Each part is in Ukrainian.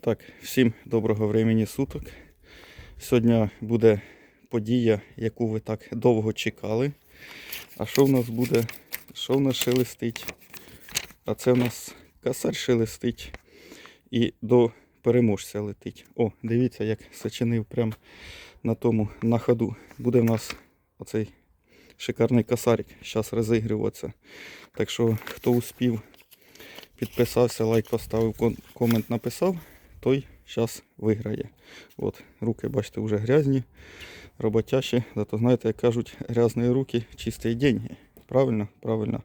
Так, всім доброго времени суток. Сьогодні буде подія, яку ви так довго чекали. А що в нас буде? Що в нас шелестить? А це в нас косарь шелестить і до переможця летить. О, дивіться, як сочинив прям на тому на ходу. Буде в нас оцей шикарний косарик. Зараз розігруватися. Так що, хто успів, підписався, лайк поставив, комент написав, той зараз виграє. От, руки, бачите, вже грязні, роботящі. Зато знаєте, як кажуть, грязні руки, чисті деньги. Правильно? Правильно.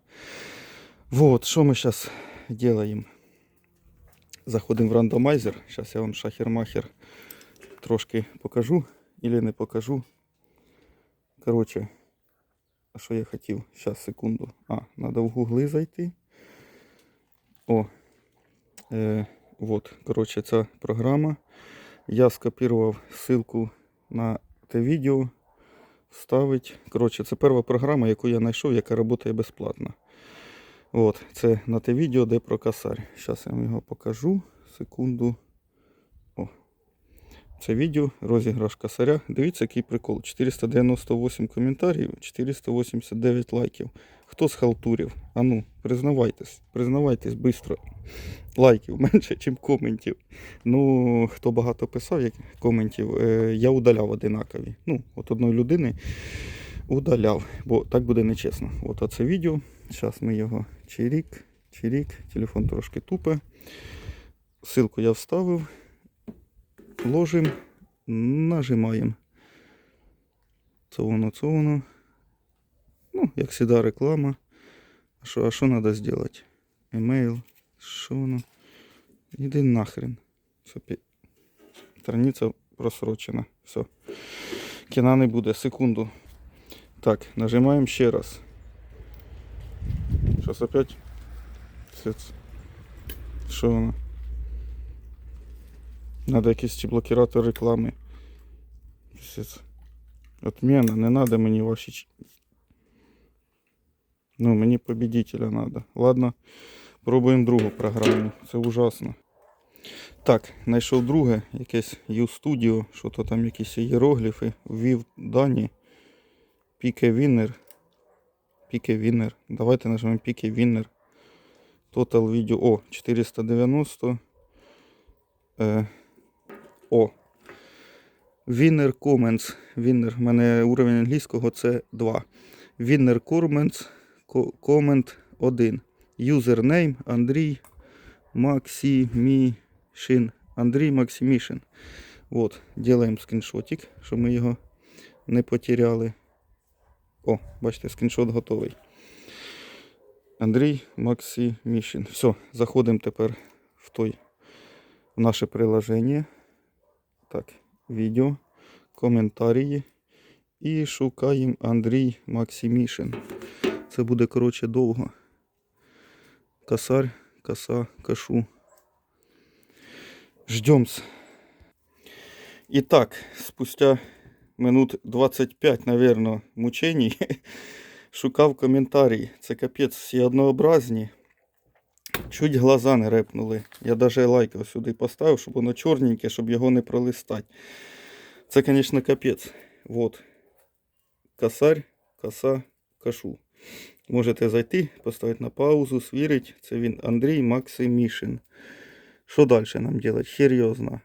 Вот, що ми зараз робимо? Заходимо в рандомайзер. Зараз я вам шахер-махер трошки покажу. Или не покажу. Коротше, а що я хотів? Зараз, секунду. А, треба в гугли зайти. О, е, вот, коротше, ця програма. Я скопірував ссылку на те відео. Вставить. Коротше, це перша програма, яку я знайшов, яка працює безплатно. От, це на те відео, де про косарь. Зараз я вам його покажу. Секунду. О. Це відео, розіграш косаря. Дивіться, який прикол. 498 коментарів, 489 лайків. Хто схалтурив? А ну, признавайтесь, признавайтесь швидко. Лайків менше, ніж коментів. Ну, хто багато писав як коментів, е, я удаляв одинакові. Ну, от одної людини удаляв, бо так буде нечесно. От оце відео. Зараз ми його чирік, чирік, телефон трошки тупе. Ссылку я вставив. Ложимо, нажимаємо. Це воно, це воно. Ну, як завжди, реклама. А що, а що треба зробити? Емейл. Що воно? Іди нахрен. Страниця просрочена. Все. Кіна не буде. Секунду. Так, нажимаємо ще раз. Сейчас опять. Що воно? Надо якийсь чи блокіратор реклами. Отмена, не надо мені ваші. Ну, мені победителя надо. Ладно, пробуємо другу програму. Це ужасно. Так, знайшов друге, якесь U-Studio, що то там якісь ієрогліфи, ввів дані. Піке Віннер. Піке Віннер. Давайте нажмемо Піке Віннер. Total Video. О, 490. Е, о. Winner Comments. Winner. У мене уровень англійського це 2. Winner Comments. Ко- Comment 1. Username Андрій Максимішин. Андрій Максимішин. Вот, делаем скріншотик, щоб ми його не потеряли. О, бачите, скріншот готовий. Андрій Максимішин. Все, заходимо тепер в той в наше приложення. Так, відео, коментарі. І шукаємо Андрій Максимішин. Це буде, коротше, довго. Косарь, коса, кашу. Ждемс. І так, спустя минут 25, наверное, мучений. Шукав коментарі. Це капець всі однообразні. Чуть глаза не репнули. Я даже лайк сюди поставив, щоб воно чорненьке, щоб його не пролистати. Це, звісно, капець. Вот. Косарь, коса, кашу. Можете зайти, поставити на паузу, свірить. Це він Андрій Максимішин. Що далі нам робити? Серйозно.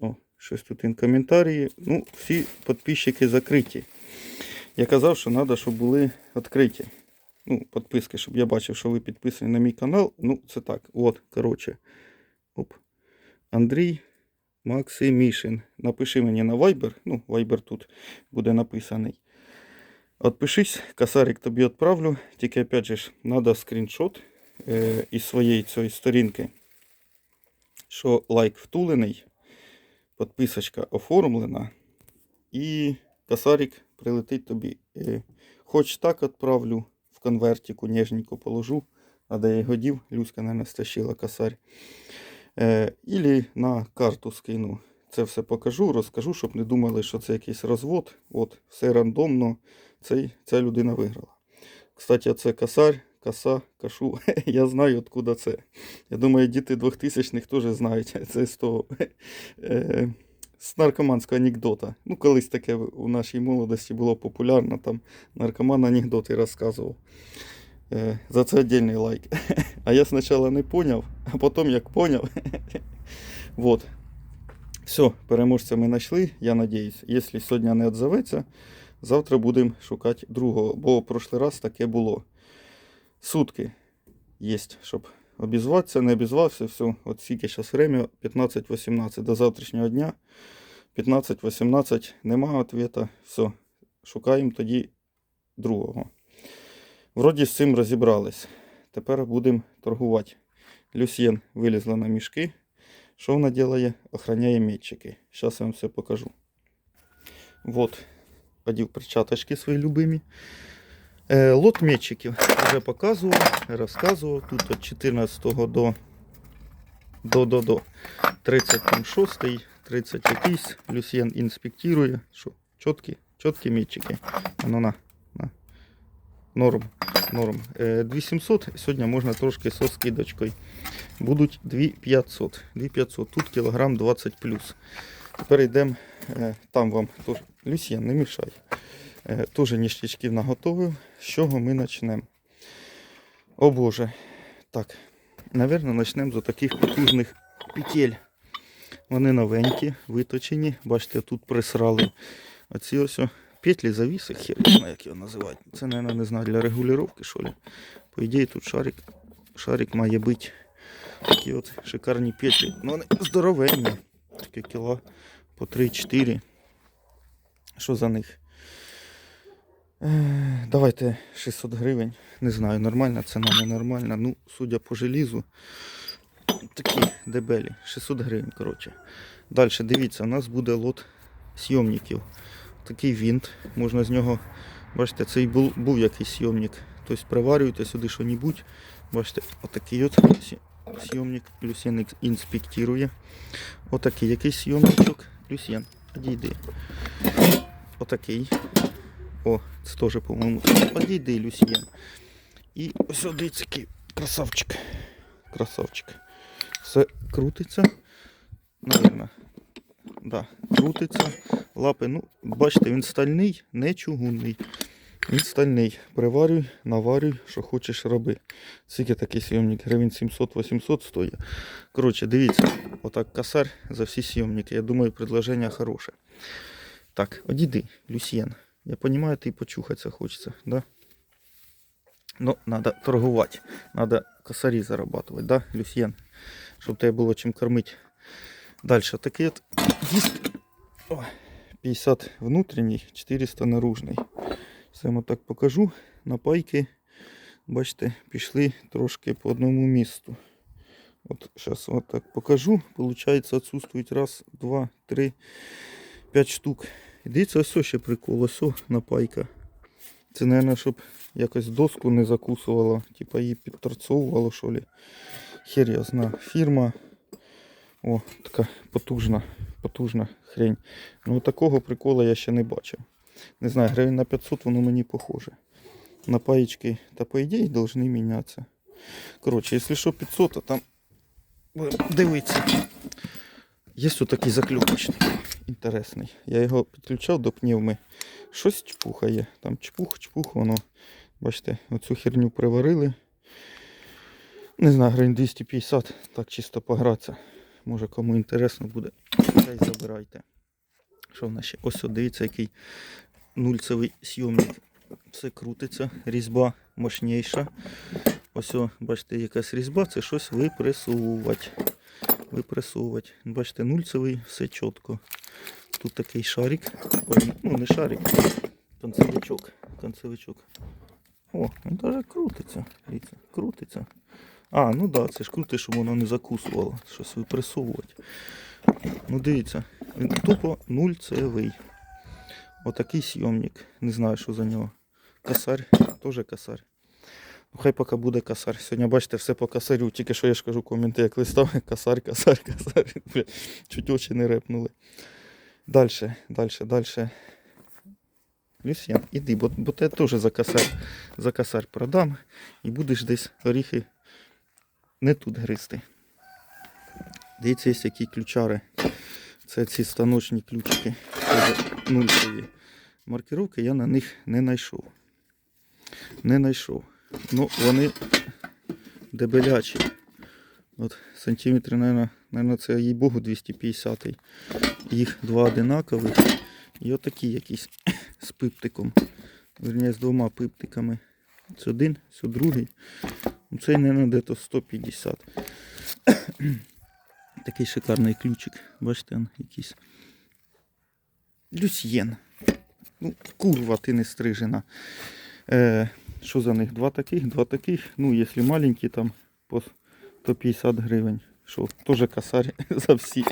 О, щось тут він коментарі. Ну, всі підписчики закриті. Я казав, що треба, щоб були відкриті. Ну, підписки, щоб я бачив, що ви підписані на мій канал. Ну, це так. От, коротше. Оп. Андрій Максимішин. Напиши мені на Viber. Ну, Viber тут буде написаний. Отпишись, косарик тобі відправлю. Тільки, опять же, ж, треба скріншот е, із своєї цієї сторінки. Що лайк втулений, підписочка оформлена. І косарик прилетить тобі. Е, хоч так відправлю в конвертику, ніжненько положу, а де я його дів, Люська не стащила косарь. Е, ілі на карту скину. Це все покажу, розкажу, щоб не думали, що це якийсь розвод. От, все рандомно. Цей, ця людина виграла. Кстати, це косарь, коса, кашу. Я знаю, откуда це. Я думаю, діти 2000-х теж знають. Це з того е, з наркоманського анекдота. Ну, колись таке у нашій молодості було популярно, там наркоман анекдоти розказував. Е, за це віддільний лайк. А я спочатку не поняв, а потім як поняв. вот. Все, переможця ми знайшли, я надіюсь. Якщо сьогодні не відзоветься, завтра будемо шукати другого. Бо в прошлий раз таке було. Сутки є, щоб обізватися, не обізвався, все. От скільки зараз время, 15-18 до завтрашнього дня. 15-18, нема ответа, все. Шукаємо тоді другого. Вроді з цим розібрались. Тепер будемо торгувати. Люсьєн вилізла на мішки. Що вона робить? Охраняє метчики. Зараз я вам все покажу. Вот, одів перчаточки свої любимі. Е, лот метчиків вже показував, розказував. Тут від 14 до, до, до, до 36, 30 якийсь. Люсьєн інспектує. Що? Чіткі, чіткі метчики. Ну, на, на. Норм. Норм. Е, 2700. Сьогодні можна трошки со скидочкою. Будуть 2500. 2500. Тут кілограм 20 плюс. Тепер йдемо. Е, там вам. Люсьєн, не мішай. Е, Теж ніштячків наготовив. З чого ми почнемо? О Боже. Так. Наверно, почнемо з таких потужних петель. Вони новенькі, виточені. Бачите, тут присрали оці ось петлі завіси, знаю, як його називають. Це, мабуть, не знаю, для регулювання, що ли. По ідеї, тут шарик, шарик має бути. Такі от шикарні петлі. Ну, вони здоровенні. Такі кіла по 3-4. Що за них? Давайте 600 гривень. Не знаю, нормальна ціна, не нормальна. Ну, судя по желізу, такі дебелі. 600 гривень, коротше. Далі, дивіться, у нас буде лот сйомників. Такий винт. Можна з нього, бачите, це і був, був якийсь сйомник. Тобто приварюєте сюди що-небудь. Бачите, отакий от сйомник. Люсьєн ікс- інспектує. Отакий якийсь сйомничок. Люсьєн, одійди. Отакий. О, це теж, по-моєму. Одійди, Люсьєн. І ось дивіться, красавчик. Красавчик. Все крутиться. Наверно. Да, крутиться. Лапи, ну, бачите, він стальний, не чугунний. Він стальний. Приварюй, наварюй, що хочеш роби. Скільки такий сйомник? Гривень 700-800 стоїть. Коротше, дивіться, отак косарь за всі сйомники. Я думаю, предложення хороше. Так, одійди, Люсьєн. Я розумію, ти почухатися хочеться, да? Ну, треба торгувати. Треба косарі зарабатувати, да, Люсьєн? Щоб тебе було чим кормити. Далі такий от диск. 50 внутрішній, 400 наружний. Все вам так покажу. На пайки, бачите, пішли трошки по одному місту. От зараз от так покажу. Получається, відсутствують раз, два, три, п'ять штук. І дивіться, ось ще прикол, ось напайка. Це, мабуть, щоб якось доску не закусувало, типа її підторцовувало, що ли. Хер я знаю. Фірма. О, така потужна, потужна хрень. Ну такого прикола я ще не бачив. Не знаю, гривень на 500 воно мені похоже. На паєчки, та по ідеї повинні мінятися. Коротше, якщо що 500, то там будемо дивитися. Є ось такий закльопочний, інтересний. Я його підключав до пневми. Щось чпухає. Там чпух, чпух, воно. Бачите, оцю херню приварили. Не знаю, гривень 250, так чисто погратися. Може кому інтересно буде, хай забирайте. Що в нас ще? Ось дивіться, який нульцевий сйомник. Все крутиться, різьба мощніша. Ось, бачите, якась різьба, це щось випресовувати. Випресовувати. Бачите, нульцевий, все чітко. Тут такий шарик. Ой, ну не шарик, концевичок. концевичок. О, він навіть крутиться. Дивіться, крутиться. А, ну да, це ж круто, щоб воно не закусувало. Щось випресовувати. Ну дивіться, він тупо нульцевий. Отакий сйомник. Не знаю, що за нього. Косарь, теж косарь. Ну, хай поки буде косарь. Сьогодні, бачите, все по косарю. Тільки що я ж кажу коменти, як листав. Косарь, косарь, косарь. Чуть очі не репнули. Дальше, дальше, дальше. Люсьєн, іди, бо, бо те теж за косарь, за косарь продам і будеш десь горіхи не тут гризти. Дивіться, є які ключари. Це ці станочні ключики. Це маркировки я на них не знайшов. Не знайшов. Ну, вони дебелячі. От сантиметри, наверное, це їй Богу 250 Їх два одинакових. І отакі якісь з пиптиком. Верніше, з двома пиптиками. Це один, це другий. Цей, мабуть, десь 150. Такий шикарний ключик. Бачите, он якийсь. Люсьєн. Ну, курва, ти не стрижена. Е, що за них? Два таких, два таких. Ну, якщо маленькі, там по 150 гривень. Що, теж косарь за всі.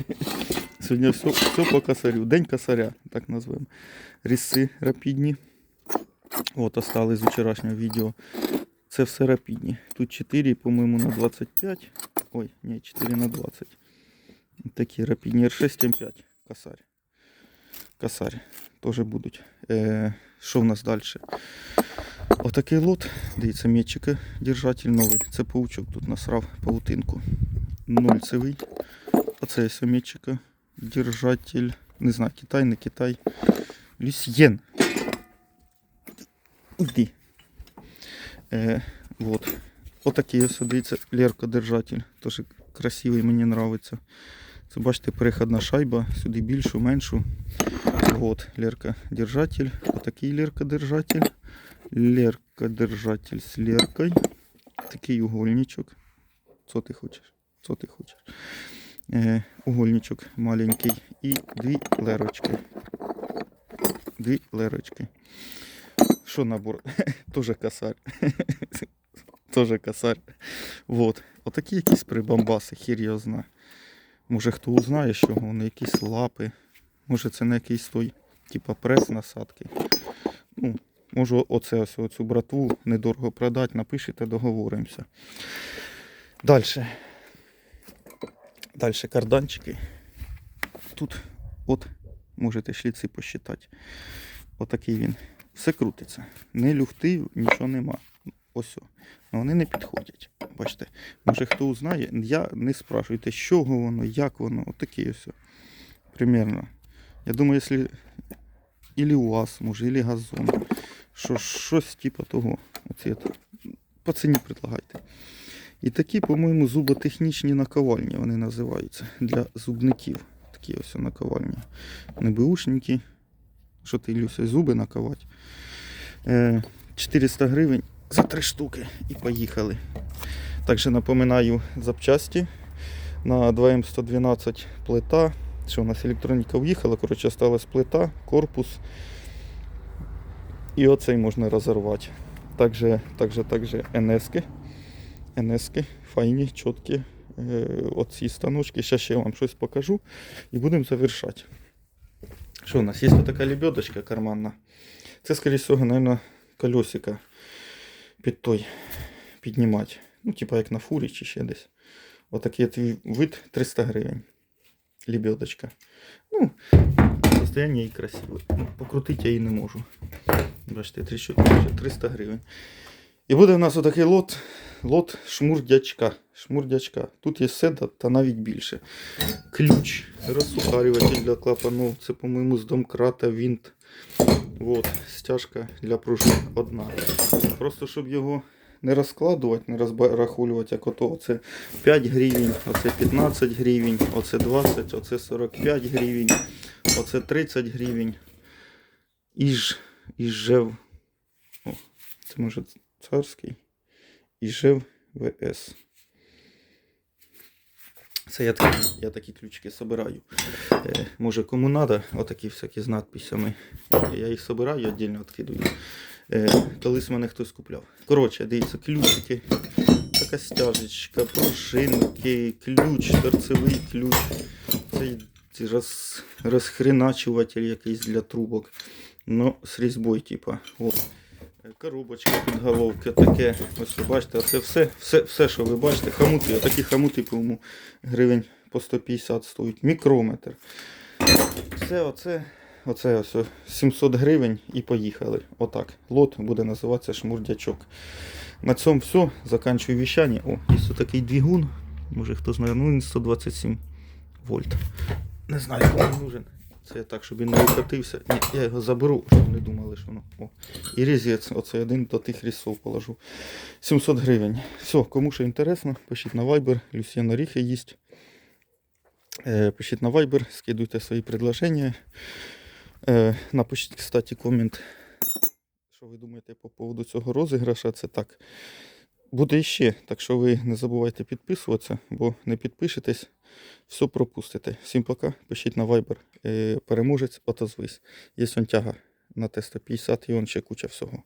Сьогодні все, все по косарю. День косаря, так назвемо. Ріси рапідні. От, остали з вчорашнього відео. Це все рапідні. Тут 4, по-моєму, на 25. Ой, ні, 4 на 20. Такі рапідні R6 М5. Косарь. Косарь. Теж будуть. Е, що в нас далі? Отакий лот. Дивіться, метчика держатель новий. Це паучок тут насрав паутинку. Нульцевий. Оце є метчика держатель. Не знаю, Китай, не Китай. Люсьєн. Іди. Е, вот. Отакий ось, дивіться, Лерка держатель. Теж красивий, мені подобається. Це бачите, переходна шайба, сюди більшу, меншу. Вот, Лерка держатель. Отакий Лерка держатель. Лерка держатель з Леркою. Такий угольничок. Що ти хочеш? Що ти хочеш? Е, угольничок маленький. І дві лерочки. Дві лерочки. Що набор? Тоже косарь. Тоже косарь. Вот. Отакі якісь прибамбаси, хір його зна. Може хто узнає, що вони якісь лапи. Може це не якийсь той, типа прес насадки. Ну, можу оце ось оцю братву недорого продати, напишете, договоримося. Далі. Далі карданчики. Тут от можете шліци посчитати. Отакий він. Все крутиться. Не люфти, нічого нема. Ось. Ну, Вони не підходять. Бачите, може хто узнає, я не спрашуйте, чого воно, як воно. Отакий ось. Примерно. Я думаю, якщо ілі УАЗ, може, ілі газон. Що щось типу того. Оці. По ціні предлагайте. І такі, по-моєму, зуботехнічні наковальні вони називаються для зубників. Такі ось наковальні. Не беушники. Що ти, Люся, зуби наковать. Е, 400 гривень за три штуки і поїхали. Також напоминаю запчасті на 2М112 плита. Що у нас електроніка в'їхала, коротше, осталась плита, корпус. І оцей можна розірвати. Також, також, також НСки. НСки, файні, чіткі. Е, оці станочки. Зараз ще я вам щось покажу і будемо завершати. Що у нас? Є така лебедочка карманна. Це, скоріше всього, мабуть, колесика під той піднімати. Ну, типа як на фурі чи ще десь. Отакий от вид 300 гривень. Лебедочка. Ну, состояние її красиве. Ну, покрутити я її не можу. Бачите, 300 гривень. І буде в нас отакий лот. Лот шмурдячка. Шмурдячка. Тут є все та- навіть більше. Ключ. Розсухарюватель для клапану. Це, по-моєму, з домкрата винт. Вот, стяжка для пружин одна. Просто щоб його не розкладувати, не розраховувати, як ото. Оце 5 гривень, оце 15 гривень, оце 20, оце 45 гривень, оце 30 гривень. Іж, іжев. О, це може царський. Іжев ВС. Це я такі, я такі ключики собираю. Е, може кому треба, отакі всякі з надписями. Я їх собираю, віддільно відкидую. Е, колись мене хтось купляв. Коротше, дивіться, ключики, така стяжечка, пружинки, ключ, торцевий ключ. Цей роз, розхреначуватель якийсь для трубок. Ну, з різьбою, типа. О. Коробочка під головки, таке. Ось ви бачите, це все, все, все, що ви бачите, хамути, отакі хамути, по-моєму, гривень по 150 стоїть. Мікрометр. Все оце Оце ось 700 гривень і поїхали. Отак. Лот буде називатися шмурдячок. На цьому все. Заканчую віщання. О, є такий двигун. Може хто знає, ну він 127 вольт. Не знаю, кому він нужен. Це я так, щоб він не укатився. Ні, я його заберу, щоб не думали, що воно. О. І різець, оце один до тих різців положу. 700 гривень. Все, кому що інтересно, пишіть на Viber, Люсьєна Ріхи їсть. Е, Пишіть на Viber, скидуйте свої предложення. Е, Напишіть, кстати, комент, що ви думаєте по поводу цього розіграша. Це так. Буде іще, так що ви не забувайте підписуватися, бо не підпишетесь, все пропустите. Всім пока, пишіть на Viber. Е, Переможець, отозвись. Є он тяга на Т-150 і он ще куча всього.